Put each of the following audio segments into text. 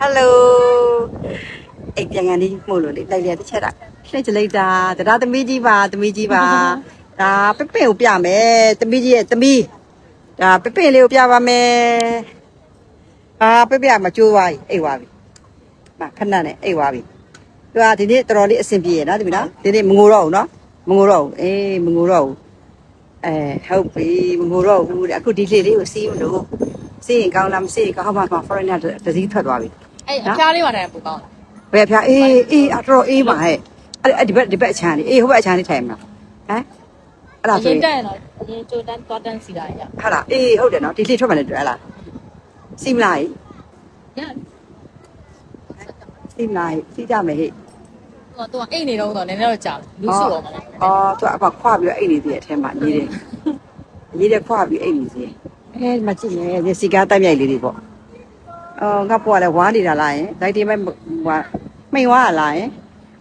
ဟယ်လိုအိတ်ပြန်ကန်လေးမှုလို့လေလိုက်ရတစ်ချက်တာလှည့်ချလိုက်တာတရားသမီးကြီးပါသမီးကြီးပါဒါပပင်ကိုပြမယ်သမီးကြီးရဲ့သမီးဒါပပင်လေးကိုပြပါမယ်အာပပင်ကမကြိုးပါဘူးအိတ်ပါပြီမခဏနဲ့အိတ်ပါပြီသူကဒီနေ့တော်တော်လေးအဆင်ပြေရနော်ဒီမလားဒီနေ့မငိုတော့ဘူးနော်မငိုတော့ဘူးအေးမငိုတော့ဘူးအဲဟုတ်ပြီမငိုတော့ဘူးတဲ့အခုဒီလေလေးကိုစီးမလို့စီးရင်ကောင်းလားမစီးရင်ကောင်းမှမှ foreigner တစည်းထွက်သွားပြီ အဲ့အဖျားလေးပါတယ်ပူကောင်းဘယ်ဖျားအေးအေးအတော်အေးပါဟဲ့အဲ့အဲ့ဒီဘက်ဒီဘက်အချမ်းလေးအေးဟိုဘက်အချမ်းလေးထိုင်မလားဟမ်အဲ့ဒါအဆိုရင်ရင်တက်ရင်တော့အရင်ကြိုတန်းသွားတန်းစီတာရဟာလားအေးဟုတ်တယ်နော်ဒီလေးထွက်မှလည်းတွေ့လားစီမလားရစီမလားစီကြမယ်ဟဲ့ဟိုတော့အိတ်နေတော့တော့နည်းနည်းတော့ကြာလူစုတော့မလဲအော်သူကခွာပြီးအိတ်နေသေးတဲ့အထဲမှာရေးတယ်ရေးတယ်ခွာပြီးအိတ်နေသေးအဲမကြည့်နဲ့ဒီစီကားတိုက်မြိုက်လေးတွေပေါ့ အော်ငါပွားလဲဝါနေတာလားယင်ဒိုက်တီမိုက်ဟွာမိန်ဝါလားယင်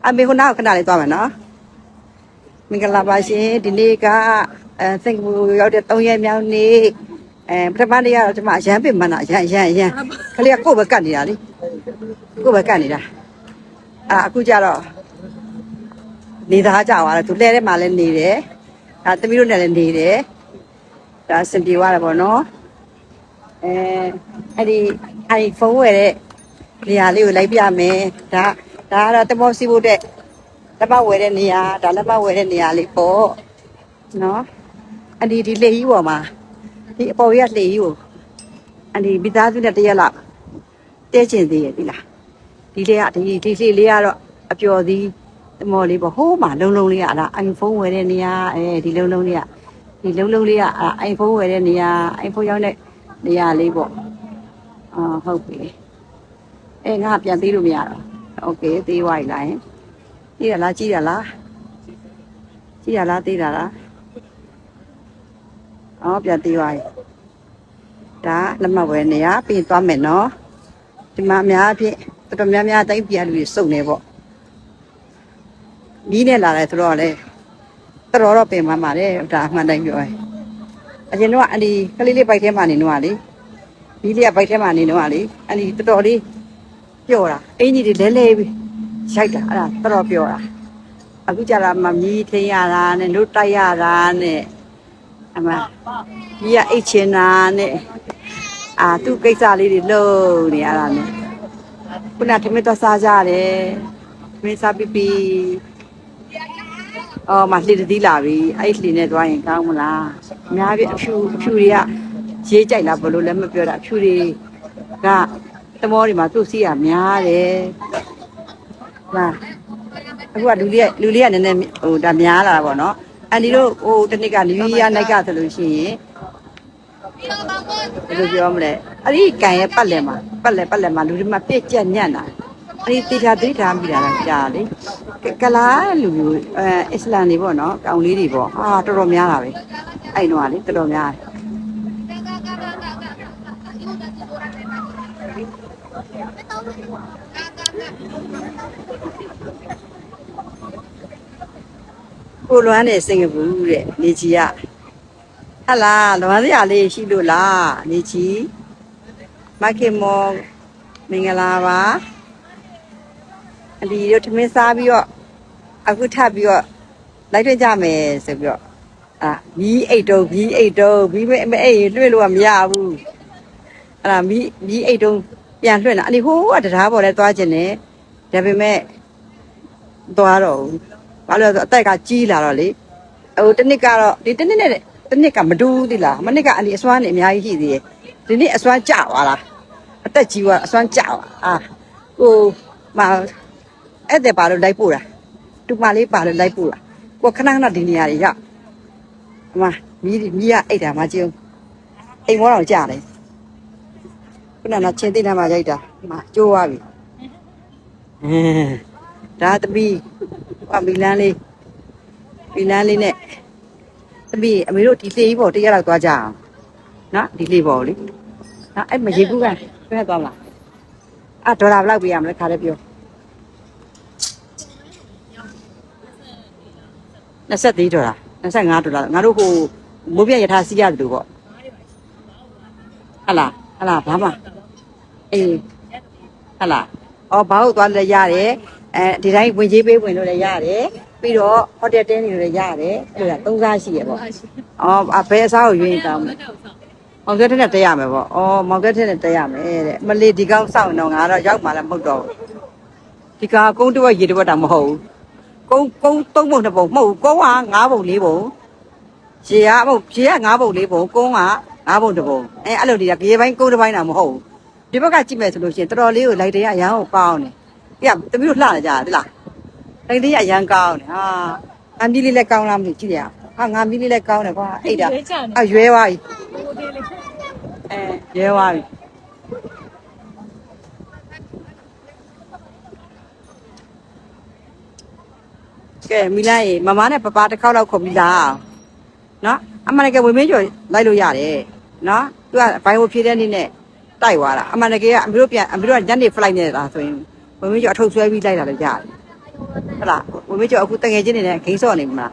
အမေခုနောက်ခဏလေးသွားမယ်နော်မင်္ဂလာပါရှင်ဒီနေ့ကအဲစင်ကာပူရောက်တဲ့3ရက်မြောက်နေ့အဲပထမနေ့ကတော့ကျွန်မအရန်ပင်မနာအရန်အရန်အရန်ခလေးကကိုယ့်ဘက်ကတ်နေတာလေကိုယ့်ဘက်ကတ်နေတာအာအခုကျတော့နေသားကြသွားတယ်သူလဲထဲမှာလည်းနေတယ်ဒါသမီးတို့နဲ့လည်းနေတယ်ဒါစင်ပြေသွားတယ်ပေါ့နော်အဲအဲ့ဒီ အဲ့ဒီဖုန်းဝယ်တဲ့နေရာလေးကိုလိုက်ပြမယ်ဒါဒါကတော့တမောစီဖို့တဲ့လက်မဝယ်တဲ့နေရာဒါလက်မဝယ်တဲ့နေရာလေးပေါ့နော်အဒီဒီလေကြီးပေါ်မှာဒီအပေါ်ရလေကြီးကိုအဒီမိသားစုနဲ့တရက်လောက်တဲကျင်သေးရဲ့ဒီလားဒီလေးကဒီဒီလေးလေးကတော့အပျော်သည်တမော်လေးပေါ့ဟိုးမှာလုံးလုံးလေးကအဲ့ဒါ iPhone ဝယ်တဲ့နေရာအဲဒီလုံးလုံးလေးကဒီလုံးလုံးလေးကအဲ့ iPhone ဝယ်တဲ့နေရာ iPhone ရောက်တဲ့နေရာလေးပေါ့ အာဟုတ်ပြီအဲငါပြန်သေးလို့မရတော့โอเคသေးသွားပြီလားယင် ကြည့်ရလားကြည့်ရလားကြည့်ရလားသိတာလားအော်ပြန်သေးပါပြီဒါလက်မှတ်ဝယ်နေရပြင်သွားမယ်နော်ဒီမှာအများအဖြစ်တော်တော်များများတိုင်းပြည်လူတွေစုံနေပေါ့ကြီးနဲ့လာတယ်ဆိုတော့လေတော်တော်တော့ပင်ပန်းပါတယ်ဒါအမှန်တိုင်းပြောရင်အရင်တော့အဒီကလေးလေးဘိုက်ထဲမှာနေတော့လေ ဒီလေးကဘိုက်ထဲမှာနေတော့လေအဒီတော်တော်လေးပျော့တာအင်ကြီးတွေလဲလဲပြီးရိုက်တာအဲ့ဒါတော်တော်ပျော့တာအခုကြတာမမီးထင်းရတာနဲ့တို့တိုက်ရတာနဲ့အမကြီးကအိတ်ချင်တာနဲ့အာသူ့ကိစ္စလေးတွေလုပ်နေရတာနဲ့ခုနထမင်းတော့စားကြတယ်ထမင်းစားပြီးပြီးအော်မလှေတသီးလာပြီအဲ့လှေနဲ့သွားရင်ကောင်းမလားအများကြီးအဖြူအဖြူတွေက ရေးကြိုက်လားဘလို့လည်းမပြောတာအဖြူတွေကသမောတွေမှာသူ့စီးရများတယ်ဟာအခုကလူလေးကလူလေးကနည်းနည်းဟိုဒါများလာတာပေါ့နော်အန်ဒီတို့ဟိုတနစ်ကနယူးရီးယားနိုက်ကဆိုလို့ရှိရင်ဘယ်လိုပြောမလဲအဲ့ဒီကန်ရဲ့ပတ်လည်မှာပတ်လည်ပတ်လည်မှာလူတွေမှာပြည့်ကျက်ညံ့တာအဲ့ဒီတေချာသိထားမိတာလားကြားလေကလာလူမျိုးအဲအစ္စလမ်တွေပေါ့နော်ကောင်လေးတွေပေါ့ဟာတော်တော်များတာပဲအဲ့တော့ကလေတော်တော်များတယ် ကိုလွမ်းနေစင်ကာပူတဲ့နေကြီးကဟလာလွမ်းစရာလေးရှိလို့လားနေကြီးမခင်မောမင်္ဂလာပါအလီတို့ထမင်းစားပြီးတော့အခုထပ်ပြီးတော့လိုက်တွေ့ကြမယ်ဆိုပြီးတော့အာမီးအိတ်တုံးမီးအိတ်တုံးမီးမမအိတ်ရင်လွှင့်လို့ကမရဘူးအဲ့ဒါမီးမီးအိတ်တုံးပြန်လွှင့်တာအလီဟိုးကတရားပေါ်လဲသွားခြင်းနဲ့ဒါပေမဲ့သွားတော့ဘူး ဘာလို့လဲဆိုတော့အသက်ကကြီးလာတော့လေဟိုတစ်နှစ်ကတော့ဒီတစ်နှစ်နဲ့တစ်နှစ်ကမတူဘူးသီလားမနှစ်ကအလီအစွမ်းနေအများကြီးရှိသေးတယ်ဒီနှစ်အစွမ်းကျသွားလားအသက်ကြီးသွားအစွမ်းကျသွားအာဟိုမအဲ့တဲ့ပါလို့လိုက်ပို့တာတူမလေးပါလို့လိုက်ပို့တာကိုခဏခဏဒီနေရာတွေရောက်အမမီးမီးကအိတ်တာမကြည့်အိမ်မောတော့ကြာတယ်ခုနကချင်းသိနေမှာရိုက်တာမကျိုးသွားပြီဟင်းဒါတပီး ဟောမီလန်းလေးမီလန်းလေးနဲ့သမီးအမေတို့ဒီလေကြီးပေါ်တရက်တော့သွားကြအောင်နော်ဒီလေပေါ်လေနော်အဲ့မရေကူးကဆွဲသွားမလားအာဒေါ်လာဘယ်လောက်ပေးရမလဲခါလေးပြော24ဒေါ်လာ25ဒေါ်လာငါတို့ဟိုမိုးပြရထားစီးရတယ်လို့ပေါ့ဟလာဟလာဘာမှအေးဟုတ်လားအော်ဘာလို့သွားလဲရတယ် အဲဒီတိုင်းဝင်ကြီးပေးဝင်လို့လည်းရတယ်ပြီးတော့ဟိုတယ်တင်းနေလို့လည်းရတယ်အဲ့ဒါသုံးစားရှိရပေါ့အော်အဘယ်အစားကိုရွေးတောင်းလဲမောင်ကက်ထက်နဲ့တက်ရမယ်ပေါ့အော်မောင်ကက်ထက်နဲ့တက်ရမယ်တဲ့မလေးဒီကောင်စောင့်တော့ငါတော့ရောက်မှလည်းမဟုတ်တော့ဘူးဒီကောင်ကုန်းတစ်ဝက်ရေတစ်ဝက်တောင်မဟုတ်ဘူးကုန်းကုန်းသုံးပုံတစ်ပုံမဟုတ်ဘူးကုန်းကငါးပုံလေးပုံရေကမဟုတ်ရေကငါးပုံလေးပုံကုန်းကငါးပုံတစ်ပုံအဲအဲ့လိုဒီကရေပိုင်းကုန်းတစ်ပိုင်းတောင်မဟုတ်ဘူးဒီဘက်ကကြည့်မယ်ဆိုလို့ရှိရင်တော်တော်လေးကိုလိုက်တရအရန်ကိုကောင်းတယ်။ ပြတမီးတို့လှနေကြတယ်လား။လိုက်တရအရန်ကောင်းတယ်ဟာ။ငါမီးလေးလည်းကောင်းလားမသိကြည့်ရအောင်။ဟာငါမီးလေးလည်းကောင်းတယ်ကွာ။အဲ့ဒါအရွဲသွားပြီ။အဲရွဲသွားပြီ။ကဲမိလိုက်မမနဲ့ပပတစ်ခေါက်လောက်ခုတ်ပြီးလား။နော်အမှန်တကယ်ဝင်မင်းကျော်လိုက်လို့ရတယ်။နော်သူကဘိုင်ဝဖြည့်တဲ့နေ့နဲ့တိုက်သွားတာအမှန်တကယ်ကအမေတို့ပြန်အမေတို့ကညနေ flight နဲ့တာဆိုရင် ဝင်မကျော်အထုတ်ဆွဲပြီးလိုက်တာလည်းကြားတယ်ဟုတ်လားဝင်မကျော်အခုတငယ်ချင်းနေနဲ့ဂိမ်းစော့နေမှာ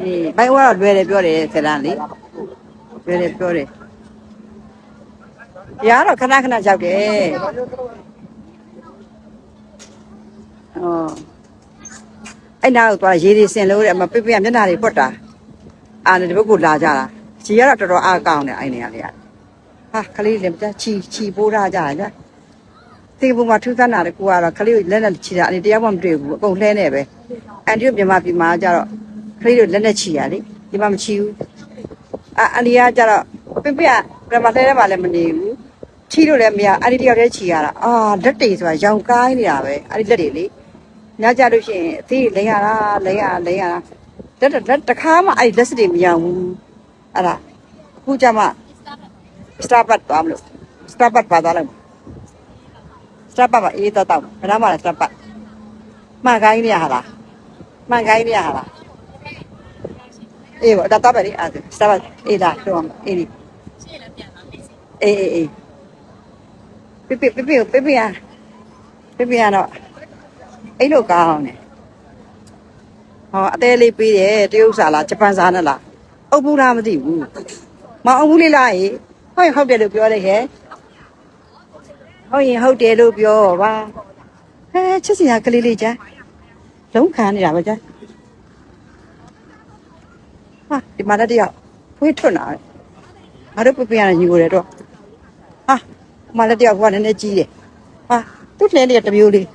အေးဘိုင်ဝါတော့လွယ်တယ်ပြောတယ်ဆယ်တန်းလေလွယ်တယ်ပြောတယ်ရတော့ခဏခဏရောက်တယ်အော်အဲ့နာကိုသွားရေးတွေစင်လို့တဲ့မပြပြမျက်နှာတွေပွတ်တာအာနဲ့ဒီဘက်ကိုလာကြတာကြီးရတော့တော်တော်အားကောင်းတယ်အဲ့နေရာလေးကဟာခလေးလည်းကြာချီချီပိုးထားကြတာ ကြာဒီဘုံမှာထူးဆန်းတာတကူကတော့ခလေးကိုလက်နဲ့ချီတာအနေတရားမှမတွေ့ဘူးအကုန်လှဲနေပဲအန်တီတို့မြန်မာပြည်မှာကျတော့ခလေးတို့လက်နဲ့ချီရလေဒီမှာမချီဘူးအအန်ဒီကကျတော့ပြပြပြမလှဲထဲမှာလည်းမနေဘူးချီလို့လည်းမရအန်ဒီတယောက်တည်းချီရတာအာလက်တွေဆိုတာရောင်ကိုင်းနေတာပဲအဲ့ဒီလက်တွေလေညကြလို့ရှိရင်အသေးလိမ့်ရတာလိမ့်ရလိမ့်ရတာလက်လက်တစ်ခါမှအဲ့ဒီလက်စတွေမရဘူးအဲ့ဒါအခုကျမှ Starbucks သွားမလို့ Starbucks ပါသွားလိုက် Starbucks ပါအေးတော့တော့ဘယ်တော့မှလဲ Starbucks မှန်ကိုင်းနေရဟာလားမှန်ကိုင်းနေရဟာလားအေးဘောတော့တော့ပဲလေအဲ့ဒါ Starbucks အေးလားတော့အေးဒီအေးအေးအေးပြပြပြပြပြပြရပြပြရတော့အဲ့လိုကောင်းတယ်ဟောအသေးလေးပေးတယ်တရုတ်စာလားဂျပန်စာနဲ့လားအုပ်ဘူးလားမသိဘူးမအုပ်ဘူးလေးလားဟေးဟုတ်ရင်ဟုတ်တယ်လို့ပြောလိုက်ခဲ့ ဟုတ်ရင်ဟုတ်တယ်လို့ပြောပါဟဲချစ်စရာကလေးလေးချမ်းလုံးခံနေတာပဲချမ်းဟာဒီမှာလည်းတယောက်ဖွေးထွတ်လာတယ်ငါတို့ပြပြရညီကိုတယ်တော့ဟာဒီမှာလည်းတယောက်ကလည်းနည်းနည်းကြီးတယ်ဟာသူ့လဲလေးတစ်မျိုးလေး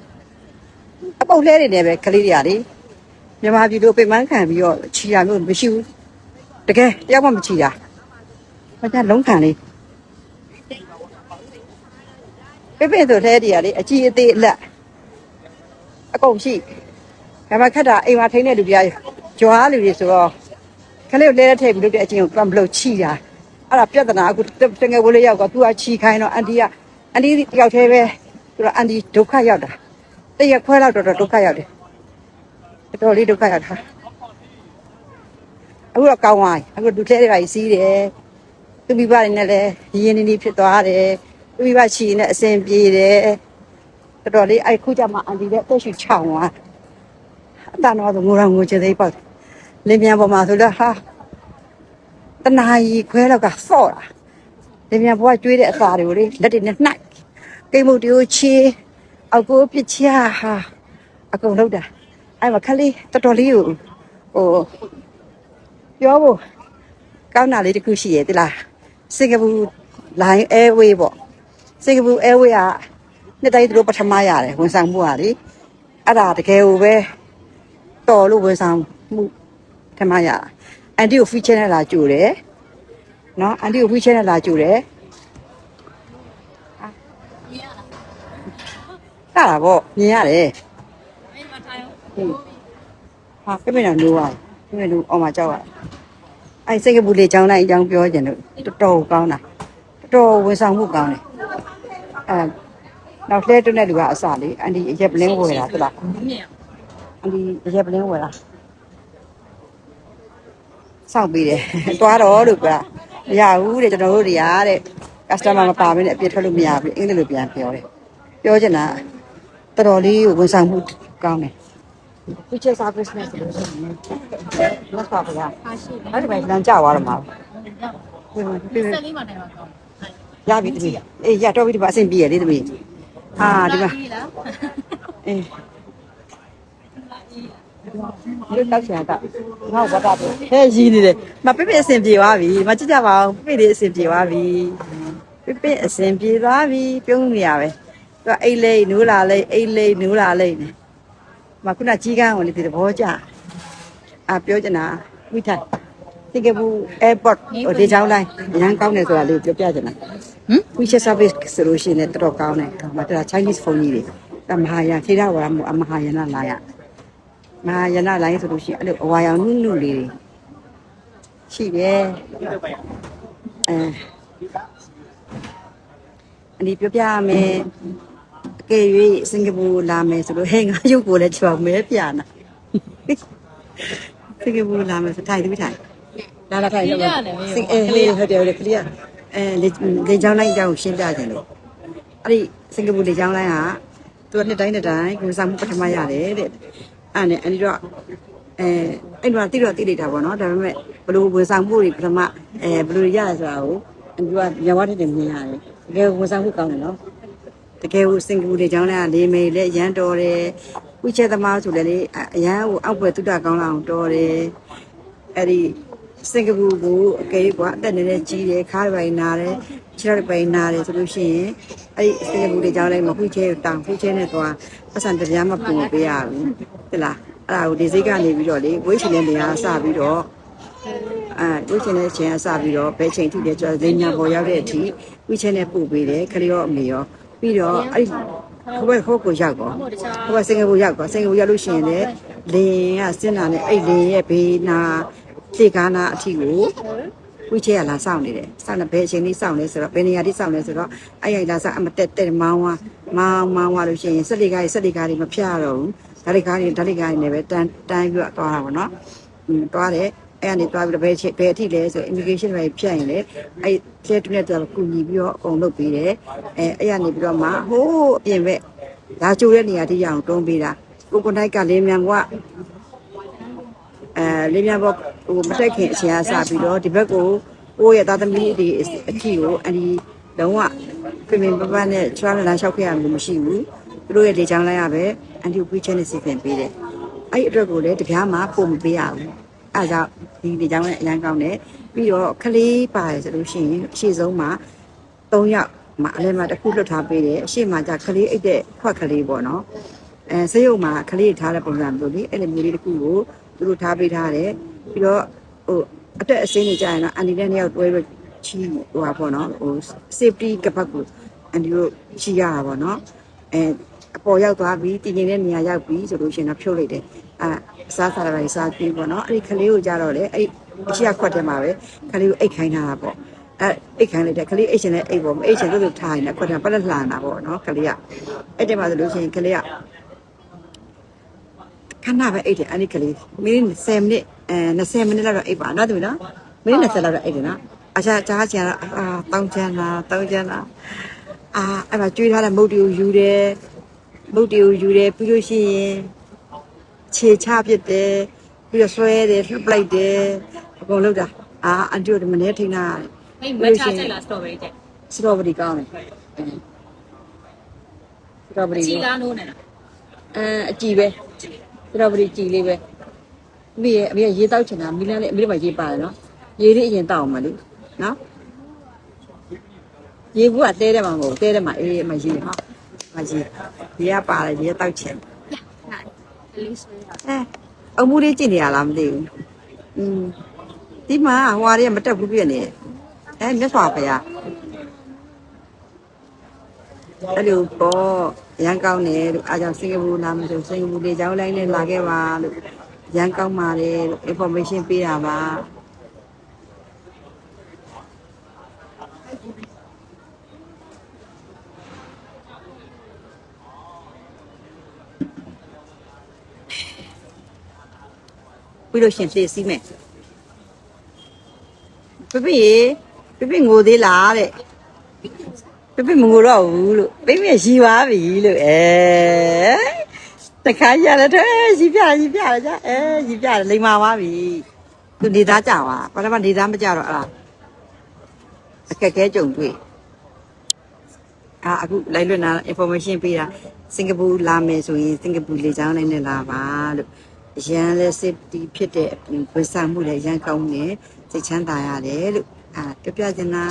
အပုတ်လဲတွေနဲ့ပဲကလေးတွေကလေမြန်မာပြည်လိုပိတ်မန်းခံပြီးတော့ချီရမျိုးမရှိဘူးတကယ်တယောက်မှမချီတာဘာကြလုံးခံလေး ပြပြဆိုထဲတည်းကလေအကြီးအသေးအလက်အကုန်ရှိဒါမှခက်တာအိမ်မှာထိန်းတဲ့လူတွေကကြွားလူတွေဆိုတော့ခလေးကိုလဲလဲထည့်ပြီးလုပ်တဲ့အချင်းကိုပြန်ဘလို့ချီတာအဲ့ဒါပြဿနာအခုတငယ်ဝလေးယောက်ကသူကချီခိုင်းတော့အန်တီကအန်တီတယောက်တည်းပဲသူကအန်တီဒုက္ခရောက်တာတရက်ခွဲလောက်တော့ဒုက္ခရောက်တယ်တော်တော်လေးဒုက္ခရောက်တာအခုတော့ကောင်းသွားပြီအခုဒုထဲတွေပါစီးတယ်သူမိဘတွေနဲ့လည်းရင်းနေနေဖြစ်သွားတယ် သူမိဘချီနဲ့အစဉ်ပြေတယ်တော်တော်လေးအဲ့ခုကြမှာအန်တီလည်းအသက်ရှူချောင်းသွားအတန်တော့ငိုရငိုချသေးပေါ့လင်းမြန်ပေါ်မှာဆိုတော့ဟာတနာကြီးခွဲတော့ကဆော့တာလင်းမြန်ပေါ်ကကျွေးတဲ့အစာတွေကိုလေလက်တွေနဲ့နှိုက်ကိမုတ်တီကိုချေအောက်ကိုပစ်ချဟာအကုန်လုံးတာအဲ့မှာခလေးတော်တော်လေးကိုဟိုပြောဖို့ကောင်းတာလေးတစ်ခုရှိရဲ့တိလားစင်ကာပူ line airway ပေါ့ စင်ကာပူ airway ကနှစ်တိုင်းသူတို့ပထမရတယ်ဝန်ဆောင်မှုကလေအဲ့ဒါတကယ်ကိုပဲတော်လို့ဝန်ဆောင်မှုပထမရတာအန်တီကို feature နဲ့လာကြိုတယ်နော်အန်တီကို feature နဲ့လာကြိုတယ်ဟာတာပေါ့မြင်ရတယ်ဟာပြည့်နေတော့လိုပါပြည့်နေလို့အောင်မကြောက်ရအဲ့စင်ကာပူလေကျောင်းတိုင်းအကြောင်းပြောကြတယ်တော်တော်ကောင်းတာတော်တော်ဝန်ဆောင်မှုကောင်းတယ် အဲနောက်လှဲတွန်းတဲ့လူကအစလေးအန်ဒီအရက်ပလင်းဝယ်တာဟုတ်လားအန်ဒီအရက်ပလင်းဝယ်တာစောင့်ပေးတယ်တွားတော့လို့ပြောမရဘူးတဲ့ကျွန်တော်တို့တွေကတဲ့ customer မပါဘဲနဲ့အပြစ်ထွက်လို့မရဘူးအင်္ဂလိပ်လိုပြန်ပြောတယ်ပြောချင်တာတော်တော်လေးကိုဝန်ဆောင်မှုကောင်းတယ် feature service နဲ့ဆိုလို့ရှိရင်လက်ပါဗျာအားရှိတယ်အဲ့ဒီမှာလမ်းကြသွားတော့မှာပြပြဆက်လေးမှတိုင်ပါကောင်း ရပြီတမီးအေးရတော့ပြီဒီမှာအဆင်ပြေရလေတမီးအာဒီမှာလားအေးလွတ်တော့ချင်တာငါ့ဝတ်တာပဲဟဲ့ရီးနေတယ်မပြပြအဆင်ပြေသွားပြီမကြည့်ကြပါဦးပြပြလေးအဆင်ပြေသွားပြီပြပြအဆင်ပြေသွားပြီပြုံးနေရပဲသူကအိတ်လေးနူးလာလေးအိတ်လေးနူးလာလေးနေမခုနကြီးကန်းဝင်လေဒီသဘောကျအာပြောချင်တာဝိထိုင်စင်ကာပူ airport ဟိုဒီချောင်းလိုက်ရန်ကောင်းတယ်ဆိုတာလေးပြောပြချင်တာ ဟမ် WeChat service ဆိုလို့ရှိရင်လည်းတော်တော်ကောင်းတယ်။မတရာ Chinese ဖုန်းကြီးတွေ။အမဟာယန်ထိရဝါမအမဟာယနာလာရ။မဟာယနာလိုင်းဆိုလို့ရှိရင်အဲ့လိုအဝါရောင်နုနုလေးတွေရှိတယ်။အဲအဒီပြောပြရမယ်။အကယ်၍စင်ကာပူလာမယ်ဆိုလို့ဟဲ့ငါရုပ်ကိုလည်းချောင်မဲပြနာ။စင်ကာပူလာမယ်ဆိုထိုင်သူထိုင်။လာလာထိုင်တော့စင်အေးလေးဟုတ်တယ်ဟုတ်တယ်ခလီယာ အဲလေလေချောင်းလိုက်ကြောင်းရှင်းပြခြင်းလို့အဲ့ဒီစင်ကာပူလေကြောင်းလိုင်းကသူကနှစ်တိုင်းနှစ်တိုင်းကိုစားမှုပထမရတယ်တဲ့အဲ့နဲ့အဲ့ဒီတော့အဲအဲ့တော့တိတော့တိလိုက်တာပေါ့နော်ဒါပေမဲ့ဘလို့ဝန်ဆောင်မှုတွေပထမအဲဘလို့ရရဆိုတာကိုအဲ့ဒီကရဝတ်တဲ့မြင်ရတယ်တကယ်ဝန်ဆောင်မှုကောင်းတယ်နော်တကယ်ကိုစင်ကာပူလေကြောင်းလိုင်းကလေမေလေရန်တော်တယ်ဝိချက်သမားဆိုလည်းလေအရန်ကိုအောက်ဘွယ်တုဒ္ဒကောင်းလာအောင်တော်တယ်အဲ့ဒီ စင်ကာပူကိုအကယ်၍ကွာအသက်နည်းနည်းကြီးတယ်ခါးတွေပိုင်းနာတယ်ခြေထောက်တွေပိုင်းနာတယ်ဆိုလို့ရှိရင်အဲ့ဒီစင်ကာပူတွေကြောင်းလိုက်မဖွချဲတောင်ဖွချဲနဲ့သွားပတ်စံတရားမပုံပေးရဘူးဟဲ့လားအဲ့ဒါကိုဒီစိတ်ကနေပြီးတော့လေဝိရှင်တဲ့နေရာစပြီးတော့အဲဝိရှင်တဲ့ချိန်ကစပြီးတော့ဘယ်ချိန်ထိလဲကျတော့ဇင်ညာပေါ်ရောက်တဲ့အထိဝိချင်းနဲ့ပို့ပေးတယ်ခရီးရောအမေရောပြီးတော့အဲ့ဒီဟိုဘက်ဟိုကိုရောက်တော့ဟိုတခြားဟိုဘက်စင်ကာပူရောက်တော့စင်ကာပူရောက်လို့ရှိရင်လေလင်းကစဉ်းတာနဲ့အဲ့လင်းရဲ့ဘေးနာ လေကားနာအထိကိုဝိချေကလာစောင့်နေတယ်စောင့်နေဘယ်အချိန်လေးစောင့်လဲဆိုတော့ဘယ်နေရာလေးစောင့်လဲဆိုတော့အဲ့ရိုက်လာစောင့်အမတက်တက်မောင်းဝါမောင်းမောင်းဝါလို့ရှိရင်စက်လေးကားကြီးစက်လေးကားကြီးမဖြတ်ရတော့ဘူးဓာတ်လေးကားကြီးဓာတ်လေးကားကြီးနဲ့ပဲတန်းတန်းပြီးတော့သွားတာပေါ့နော်อืมသွားတယ်အဲ့ကနေသွားပြီးတော့ဘယ်ချိန်ဘယ်အထိလဲဆို immigration တွေဖြတ်ရင်လေအဲ့ကျဲတူနဲ့တော့ကူညီပြီးတော့အကုန်လုပ်ပေးတယ်အဲအဲ့ရနေပြီးတော့မှဟိုးအပြင်ဘက်လာကြိုတဲ့နေရာတိရအောင်တွန်းပေးတာကိုကိုနိုင်ကလေးမြန်က အဲလေးမြဘောဟိုမတက်ခင်အချိန်ကစပြီးတော့ဒီဘက်ကိုကိုယ့်ရဲ့သားသမီးတွေအထီကိုအဒီလုံးဝပြင်ပင်ပပနဲ့ချွားလန်းလျှောက်ခဲ့ရမျိုးမရှိဘူးသူတို့ရဲ့လေချောင်းလိုက်ရပဲအန်တီပီချန်နဲ့စီစဉ်ပေးတယ်အဲ့ဒီအတွက်ကိုလည်းတပြားမှပုံမပေးရဘူးအဲဒါကြောင့်ဒီလေချောင်းနဲ့အရန်ကောင်းတယ်ပြီးတော့ခလေးပါတယ်ဆိုလို့ရှိရင်အရှိဆုံးမှာ၃ယောက်မအလဲမှာတစ်ခုလွတ်ထားပေးတယ်အရှိမကြခလေးအိတ်တဲ့ခွက်ကလေးပေါ့နော်အဲစရုပ်မှာခလေးထားတဲ့ပုံစံမျိုးလေအဲ့လိုမျိုးလေးတစ်ခုကို သူတို့ထားပေးထားတယ်ပြီးတော့ဟိုအတက်အစင်းနေကြရင်တော့အန်ဒီနဲ့နှစ်ယောက်တွဲပြီးချီဟိုပါပေါ့နော်ဟို safety ကပတ်ကိုအန်ဒီတို့ချီရတာပေါ့နော်အဲအပေါ်ရောက်သွားပြီးတည်ငြိမ်တဲ့နေရာရောက်ပြီးဆိုလို့ရှိရင်တော့ဖြုတ်လိုက်တယ်အဲအစားစားတာတွေစားပြီးပေါ့နော်အဲ့ဒီခလေးကိုကြတော့လေအဲ့အရှိရခွက်ထဲမှာပဲခလေးကိုအိတ်ခိုင်းထားတာပေါ့အဲအိတ်ခိုင်းလိုက်တယ်ခလေးအိတ်ရှင်နဲ့အိတ်ပေါ့မအိတ်ရှင်တို့တို့ထားရင်လည်းခွက်ထဲပတ်လက်လှန်တာပေါ့နော်ခလေးကအဲ့ဒီမှာဆိုလို့ရှိရင်ခလေးက ခဏပဲအိတ်တယ်အဲ့ဒီကလေးမိနစ်10မိနစ်အဲ20မိနစ်လောက်တော့အိတ်ပါနော်သူနော်မိနစ်20လောက်တော့အိတ်တယ်နော်အချာကြားချင်တော့အာတောင်းချမ်းတာတောင်းချမ်းတာအာအဲ့မှာကျွေးထားတဲ့မုတ်တီကိုယူတယ်မုတ်တီကိုယူတယ်ပြီးလို့ရှိရင်ခြေချပစ်တယ်ပြီးတော့ဆွဲတယ်လှုပ်လိုက်တယ်အကုန်လုပ်တာအာအန်တီတို့မနေ့ထိန်းတာဟိမချကြိုက်လားစတော်ဘယ်ရီကြိုက်စတော်ဘယ်ရီကောင်းတယ်စတော်ဘယ်ရီချီလားနိုးနေတာအဲအကြည့်ပဲ စတော်ဘယ်ရီကြည်လေးပဲမိရဲ့အမေရေတောက်ချင်တာမိလန်းလေးအမေတို့မှရေပါတယ်နော်ရေလေးအရင်တောက်အောင်မလို့နော်ရေဘူးကတဲတယ်မှာမဟုတ်တဲတယ်မှာအေးအမရေဟာမရေရေကပါတယ်ရေတောက်ချင်လေးဆွဲတာအဲအမှုလေးကြည့်နေရလားမသိဘူးอืมဒီမှာဟွာတွေကမတက်ဘူးပြည့်နေအဲမြတ်စွာဘုရားအဲ့လိုပေါ့ ရန်ကောင်းတယ်လို့အားကြောင့်စင်ကာပူလာမလို့စင်ကာပူလေကြောင်းလိုင်းနဲ့လာခဲ့ပါလို့ရန်ကောင်းပါတယ်လို့ information ပေးတာပါပြီးလို့ရှရင်သိစီးမယ်ပြပြရေပြပြငိုသေးလားတဲ့ ပြပြမငိုတော့ဘူးလို့ပြပြရီပါပြီလို့အဲတခါရတယ်တဲ့ရီပြရီပြရကြအဲရီပြလိမ္မာပါပြီသူနေသားကြပါဘာမှနေသားမကြတော့အဲ့ဒါအခက်ခဲကြုံတွေ့အာအခုလိုက်လွတ်နာ information ပေးတာစင်ကာပူလာမယ်ဆိုရင်စင်ကာပူလေကြောင်းလိုက်နဲ့လာပါလို့အရန်လဲ safety ဖြစ်တဲ့အပြင်ဝန်ဆောင်မှုလည်းအရန်ကောင်းနေစိတ်ချမ်းသာရတယ်လို့အာပြပြချင်တာ